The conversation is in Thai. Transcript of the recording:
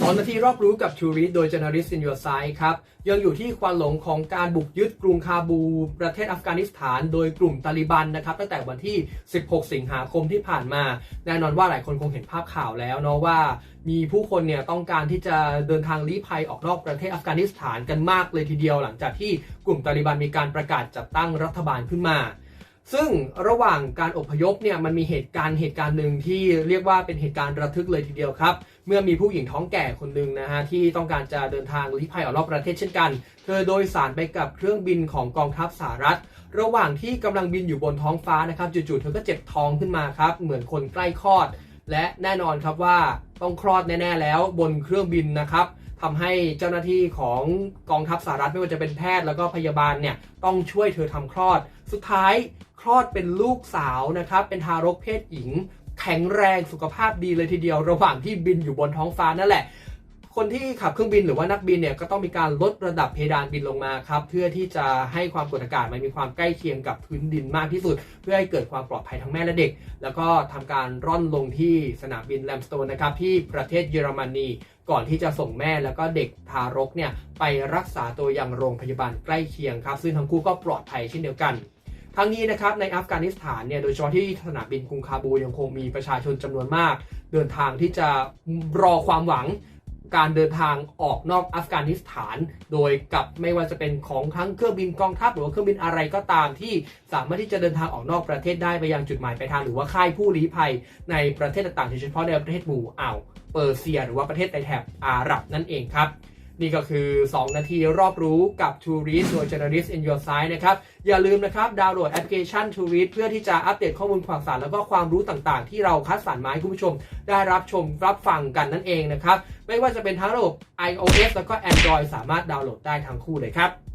สองนาทีรอบรู้กับ t o u r i s t โดย Journalist in Your Side ครับ ยังอยู่ที่ควันหลงของการบุกยึดกรุงคาบู ประเทศอัฟกานิสถาน โดยกลุ่มตาลิบันนะครับ ตั้งแต่วันที่ 16 สิงหาคมที่ผ่านมา แน่นอนว่าหลายคนคงเห็นภาพข่าวแล้วเนาะว่า มีผู้คนเนี่ยต้องการที่จะเดินทางลี้ภัยออกนอกประเทศอัฟกานิสถานกันมากเลยทีเดียว หลังจากที่กลุ่มตาลิบันมีการประกาศจัดตั้งรัฐบาลขึ้นมา ซึ่งระหว่างการอพยพเนี่ยมันมีเหตุการณ์เหตุการณ์หนึ่งที่เรียกว่าเป็นเหตุการณ์ระทึกเลยทีเดียวครับ เมื่อมีผู้หญิงท้องแก่คนหนึ่งนะฮะที่ต้องการจะเดินทางลี้ภัยออกนอกประเทศเช่นกัน เธอโดยสารไปกับเครื่องบินของกองทัพสหรัฐ ระหว่างที่กำลังบินอยู่บนท้องฟ้านะครับจู่ๆเธอก็เจ็บท้องขึ้นมาครับเหมือนคนใกล้คลอด และแน่นอนครับว่าต้องคลอดแน่ๆแล้วบนเครื่องบินนะครับ ทำให้เจ้าหน้าที่ของกองทัพสหรัฐไม่ว่าจะเป็นแพทย์แล้วก็พยาบาลเนี่ยต้องช่วยเธอทำคลอด สุดท้ายคลอดเป็นลูกสาวนะครับเป็นทารกเพศหญิง แข็งแรงสุขภาพดีเลยทีเดียว ระหว่างที่บินอยู่บนท้องฟ้านั่นแหละ คนที่ขับเครื่องบินหรือว่านักบินเนี่ยก็ต้องมีการลดระดับเพดานบินลงมาครับเพื่อที่จะให้ความกดอากาศมันมีความใกล้เคียงกับพื้นดินมากที่สุด เพื่อให้เกิดความปลอดภัยทั้งแม่และเด็ก แล้วก็ทำการร่อนลงที่สนามบินแลมสโตนนะครับที่ประเทศเยอรมนีก่อนที่จะส่งแม่แล้วก็เด็กทารกเนี่ยไปรักษาตัวยังโรงพยาบาลใกล้เคียงครับ ซึ่งทั้งคู่ก็ปลอดภัยเช่นเดียวกันทั้งนี้นะครับในอัฟกานิสถานเนี่ยโดยเฉพาะที่สนามบินกรุงคาบูยังคงมีประชาชนจำนวนมาก เดินทางที่จะรอความหวัง การเดินทางออกนอกอัฟกานิสถาน โดยกับไม่ว่าจะเป็นของทั้งเครื่องบินกองทัพหรือว่าเครื่องบินอะไรก็ตามที่สามารถที่จะเดินทางออกนอกประเทศได้ไปยังจุดหมายปลายทางหรือว่าค่ายผู้ลี้ภัยในประเทศต่างๆโดยเฉพาะในประเทศหมู่อ่าวเปอร์เซีย หรือว่าประเทศในแถบอาหรับนั่นเองครับ นี่ก็คือ 2 นาทีรอบรู้กับ To Read โดย Journalist in Your Side นะครับ อย่าลืมนะครับ ดาวน์โหลดแอปพลิเคชัน To Read เพื่อที่จะอัปเดตข้อมูลข่าวสาร แล้วก็ความรู้ต่างๆ ที่เราคัดสรรมาให้คุณผู้ชม ได้รับชมรับฟังกันนั่นเองนะครับ ไม่ว่าจะเป็นทั้งระบบ iOS แล้วก็ Android สามารถดาวน์โหลดได้ทั้งคู่เลยครับ